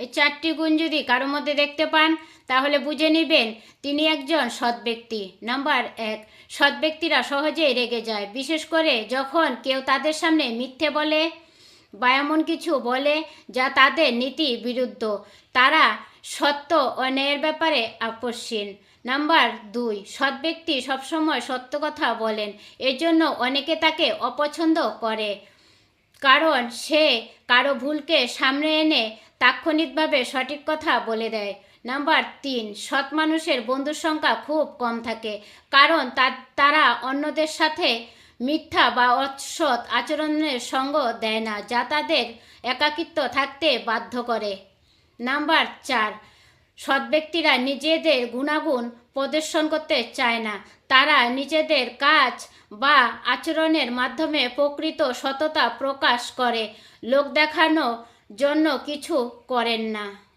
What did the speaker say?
এই চারটি গুণ যদি কারও মধ্যে দেখতে পান, তাহলে বুঝে নেবেন তিনি একজন সৎ ব্যক্তি। নাম্বার এক, সৎ ব্যক্তিরা সহজেই রেগে যায়। বিশেষ করে যখন কেউ তাদের সামনে মিথ্যে বলে বা এমন কিছু বলে যা তাদের নীতি বিরুদ্ধ, তারা সত্য অন্যায়ের ব্যাপারে আকর্ষণ নাম্বার দুই, সৎ ব্যক্তি সবসময় সত্য কথা বলেন, এজন্য অনেকে তাকে অপছন্দ করে। কারণ সে কারও ভুলকে সামনে এনে তাৎক্ষণিকভাবে সঠিক কথা বলে দেয়। নাম্বার তিন, সৎ মানুষের বন্ধুর সংখ্যা খুব কম থাকে। কারণ তারা অন্যদের সাথে মিথ্যা বা অসৎ আচরণের সঙ্গ দেয় না, যা তাদের একাকিত্ব থাকতে বাধ্য করে। নাম্বার চার, সৎ ব্যক্তিরা নিজেদের গুণাগুণ প্রদর্শন করতে চায় না। তারা নিজেদের কাজ বা আচরণের মাধ্যমে প্রকৃত সততা প্রকাশ করে। লোক দেখানোর জন্য কিছু করেন না।